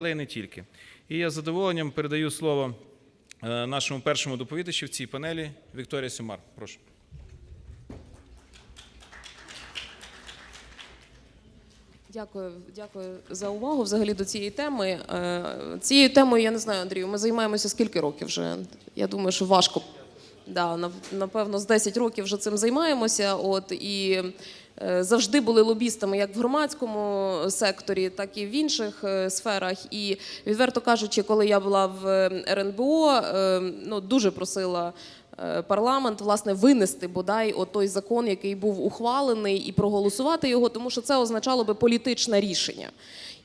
але й не тільки. І я з задоволенням передаю слово е, нашому першому доповідачу в цій панелі Вікторія Сюмар. Прошу. Дякую, дякую за увагу взагалі до цієї теми. Е, Цією темою я не знаю, Андрію. Ми займаємося скільки років вже. Я думаю, що важко. Да, напевно, з 10 років вже цим займаємося. От і завжди були лобістами як в громадському секторі, так і в інших е, сферах. І відверто кажучи, коли я була в е, РНБО, е, ну дуже просила е, парламент власне винести бодай отой той закон, який був ухвалений, і проголосувати його, тому що це означало би політичне рішення.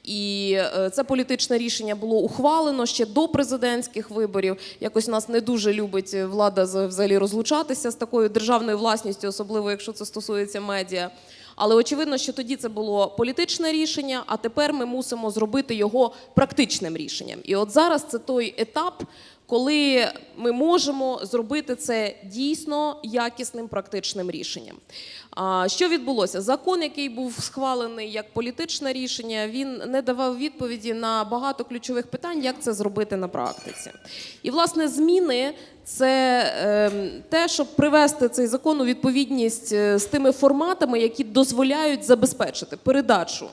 І е, це політичне рішення було ухвалено ще до президентських виборів. Якось нас не дуже любить влада з- взагалі розлучатися з такою державною власністю, особливо якщо це стосується медіа. Але очевидно, що тоді це було політичне рішення, а тепер ми мусимо зробити його практичним рішенням. І от зараз це той етап, коли ми можемо зробити це дійсно якісним практичним рішенням. Що відбулося? Закон, який був схвалений як політичне рішення, він не давав відповіді на багато ключових питань, як це зробити на практиці. І власне зміни це ем, те, щоб привести цей закон у відповідність е, з тими форматами, які дозволяють забезпечити передачу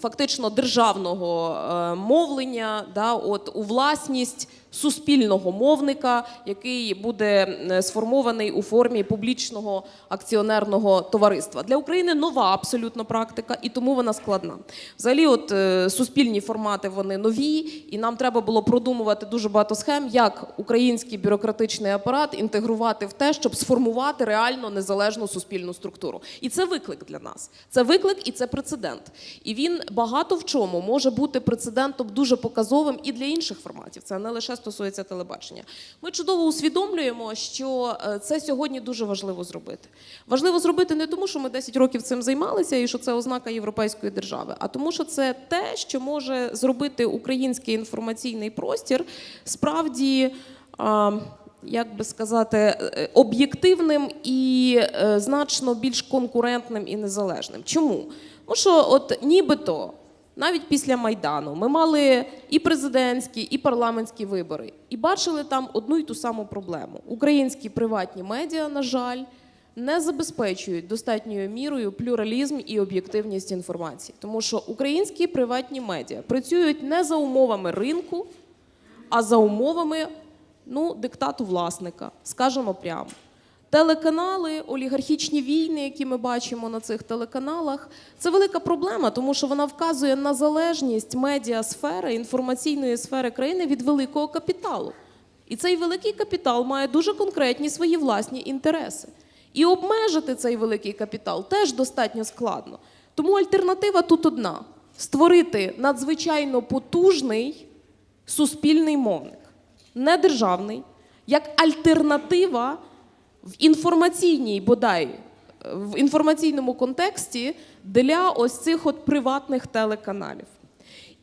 фактично державного е, мовлення да, от, у власність суспільного мовника, який буде е, сформований у формі публічного акціонерного товариства. Для України нова абсолютно практика, і тому вона складна. Взагалі, от е, суспільні формати вони нові, і нам треба було продумувати дуже багато схем, як український бюрократичний апарат інтегрувати в те, щоб сформувати реально незалежну суспільну структуру. І це виклик для нас. Це виклик і це прецедент. І він багато в чому може бути прецедентом дуже показовим і для інших форматів. Це не лише стосується телебачення. Ми чудово усвідомлюємо, що е, це сьогодні дуже важливо зробити. Важливо зробити не тому, що ми 10 років цим займалися, і що це ознака європейської держави, а тому, що це те, що може зробити український інформаційний простір справді. як би сказати, е, об'єктивним і е, значно більш конкурентним і незалежним. Чому? Тому що, от нібито, навіть після Майдану, ми мали і президентські, і парламентські вибори, і бачили там одну й ту саму проблему. Українські приватні медіа, на жаль, не забезпечують достатньою мірою плюралізм і об'єктивність інформації, тому що українські приватні медіа працюють не за умовами ринку, а за умовами ну, диктату власника, скажемо прямо. Телеканали, олігархічні війни, які ми бачимо на цих телеканалах, це велика проблема, тому що вона вказує на залежність медіасфери, інформаційної сфери країни від великого капіталу. І цей великий капітал має дуже конкретні свої власні інтереси. І обмежити цей великий капітал теж достатньо складно. Тому альтернатива тут одна: створити надзвичайно потужний суспільний мовник, не державний, як альтернатива в інформаційній бодай в інформаційному контексті для ось цих от приватних телеканалів.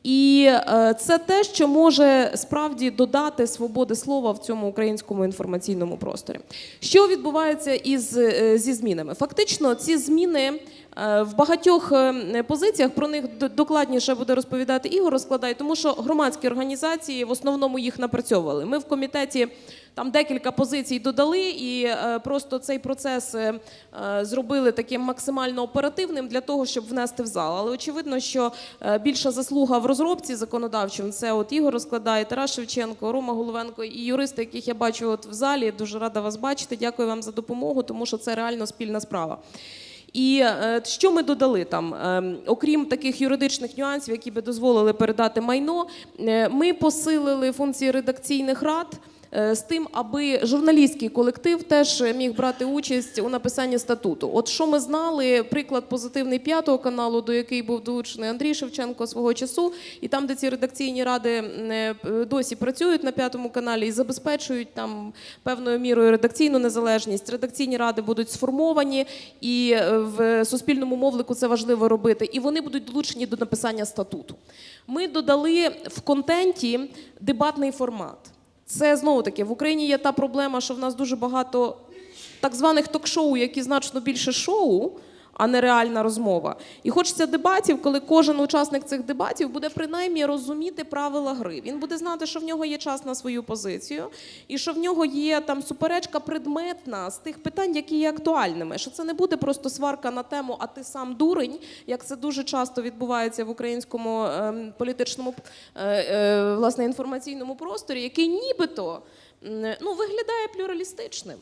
І е, це те, що може справді додати свободи слова в цьому українському інформаційному просторі. Що відбувається із, е, зі змінами? Фактично, ці зміни е, в багатьох е, позиціях про них докладніше буде розповідати Ігор розкладає, тому що громадські організації в основному їх напрацьовували. Ми в комітеті там декілька позицій додали, і е, просто цей процес е, е, зробили таким максимально оперативним для того, щоб внести в зал. Але очевидно, що е, більша заслуга в розробці законодавчим це от Ігор розкладає, Тарас Шевченко, Рома Головенко і юристи, яких я бачу от в залі. Дуже рада вас бачити. Дякую вам за допомогу, тому що це реально спільна справа. І е, що ми додали там? Е, окрім таких юридичних нюансів, які би дозволили передати майно, е, ми посилили функції редакційних рад. Е, З тим, аби журналістський колектив теж міг брати участь у написанні статуту. От що ми знали, приклад позитивний п'ятого каналу, до який був долучений Андрій Шевченко свого часу, і там, де ці редакційні ради е, досі працюють на п'ятому каналі і забезпечують там певною мірою редакційну незалежність. Редакційні ради будуть сформовані, і е, в суспільному мовлику це важливо робити. І вони будуть долучені до написання статуту. Ми додали в контенті дебатний формат. Це знову таки в Україні є та проблема, що в нас дуже багато так званих ток-шоу, які значно більше шоу. А не реальна розмова. І хочеться дебатів, коли кожен учасник цих дебатів буде принаймні розуміти правила гри. Він буде знати, що в нього є час на свою позицію, і що в нього є там суперечка предметна з тих питань, які є актуальними. Що це не буде просто сварка на тему, а ти сам дурень, як це дуже часто відбувається в українському ем, політичному е, е, власне інформаційному просторі, який нібито ну, виглядає плюралістичним.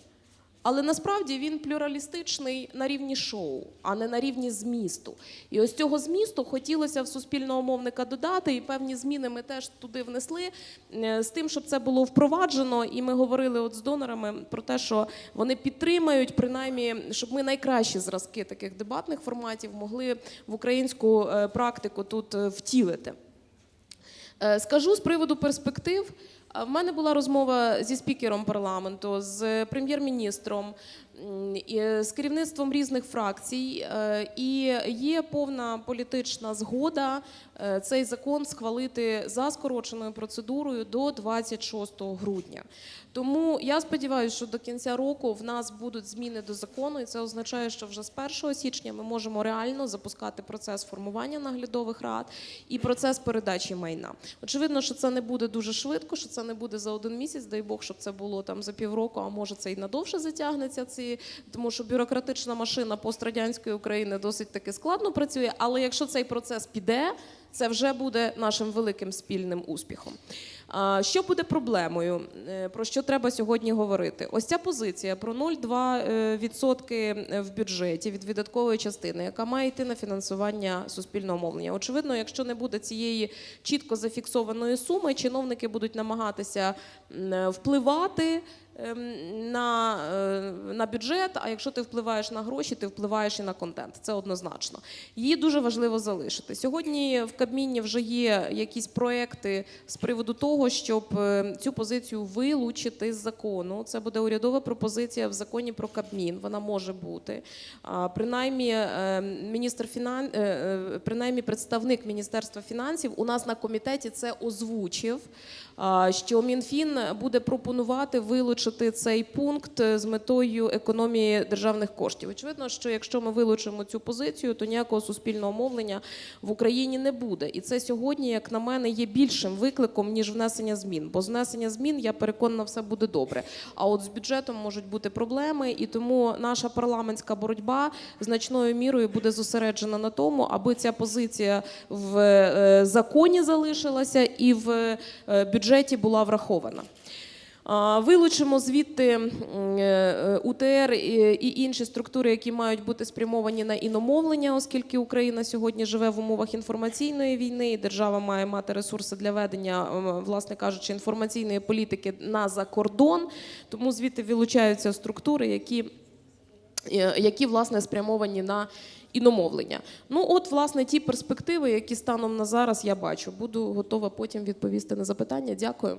Але насправді він плюралістичний на рівні шоу, а не на рівні змісту. І ось цього змісту хотілося в суспільного мовника додати, і певні зміни ми теж туди внесли е, з тим, щоб це було впроваджено. І ми говорили от з донорами про те, що вони підтримають, принаймні, щоб ми найкращі зразки таких дебатних форматів могли в українську е, практику тут е, втілити. Скажу з приводу перспектив. В мене була розмова зі спікером парламенту, з прем'єр-міністром, з керівництвом різних фракцій. е, І є повна політична згода е, цей закон схвалити за скороченою процедурою до 26 грудня. Тому я сподіваюся, що до кінця року в нас будуть зміни до закону, і це означає, що вже з 1 січня ми можемо реально запускати процес формування наглядових рад і процес передачі майна. Очевидно, що це не буде дуже швидко, що це не буде за один місяць. Дай Бог, щоб це було там за півроку, а може це і надовше затягнеться. Ці тому, що бюрократична машина пострадянської України досить таки складно працює. Але якщо цей процес піде, це вже буде нашим великим спільним успіхом. Що буде проблемою? Е, Про що треба сьогодні говорити? Ось ця позиція про 0,2% в бюджеті від видаткової частини, яка має йти на фінансування суспільного мовлення. Очевидно, якщо не буде цієї чітко зафіксованої суми, чиновники будуть намагатися впливати ем, на, е, на бюджет. А якщо ти впливаєш на гроші, ти впливаєш і на контент. Це однозначно. Її дуже важливо залишити. Сьогодні в Кабміні вже є якісь проекти з приводу того, щоб е, цю позицію вилучити з закону. Це буде урядова пропозиція в законі про Кабмін. Вона може бути. Принаймні, е, міністр фінан... е, принаймні представник Міністерства фінансів у нас на комітеті це озвучив. Що Мінфін буде пропонувати вилучити цей пункт з метою економії державних коштів. Очевидно, що якщо ми вилучимо цю позицію, то ніякого суспільного мовлення в Україні не буде. І це сьогодні, як на мене, є більшим викликом ніж внесення змін. Бо внесення змін я переконана, все буде добре. А от з бюджетом можуть бути проблеми, і тому наша парламентська боротьба значною мірою буде зосереджена на тому, аби ця позиція в е, законі залишилася і в е, бюджеті була врахована. Вилучимо звідти е, е, УТР і і інші структури, які мають бути спрямовані на іномовлення, оскільки Україна сьогодні живе в умовах інформаційної війни, і держава має мати ресурси для ведення, власне кажучи, інформаційної політики на закордон. Тому звідти вилучаються структури, які е, які власне спрямовані на іномовлення. Ну, от, власне, ті перспективи, які станом на зараз я бачу. Буду готова потім відповісти на запитання. Дякую.